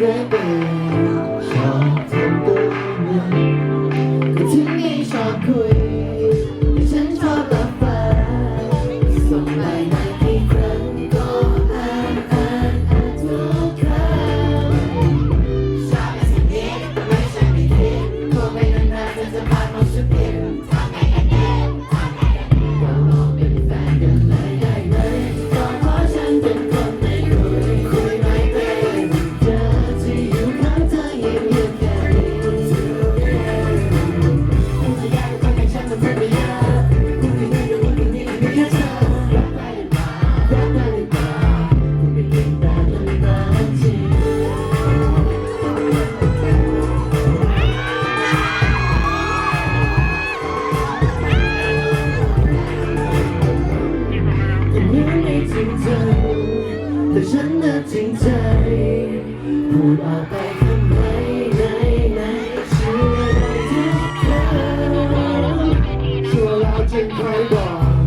ได้เป็นชอบทำตัวนั้นก็ถึไม่ชอบคุย ทิ้งใจ พูดออกไปทำไมในในเชื่อในทุกครั้งตัวเราจึคอยบอก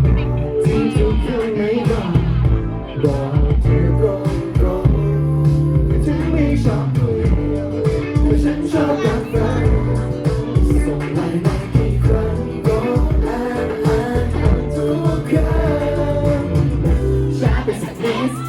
จริงทุกครั้งไหนบอกบอกเธอตรงตรงฉันไม่ชอบคุยแต่ฉันชอบรับฟังส่งไลน์มากี่ครั้งก็อ่นทุกครช้าไปสักนิ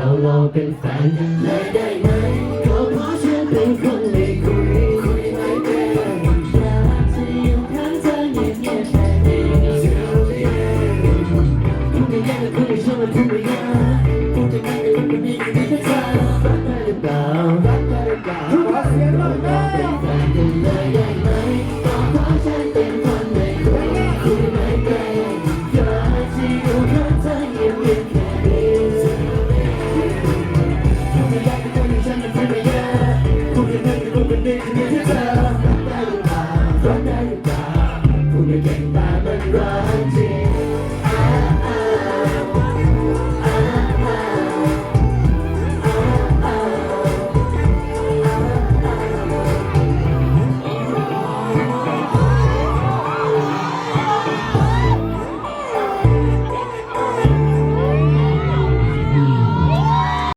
จะลองเป็นแฟนกันเลยได้ไหมก็เพราะฉันเป็นคนไม่คุยคุยไม่เป็นอยากจะอยู่ข้างเธอเงียบเงียบแต่ไม่เจอเธอไม่ยังไม่คุยฉันไม่คุย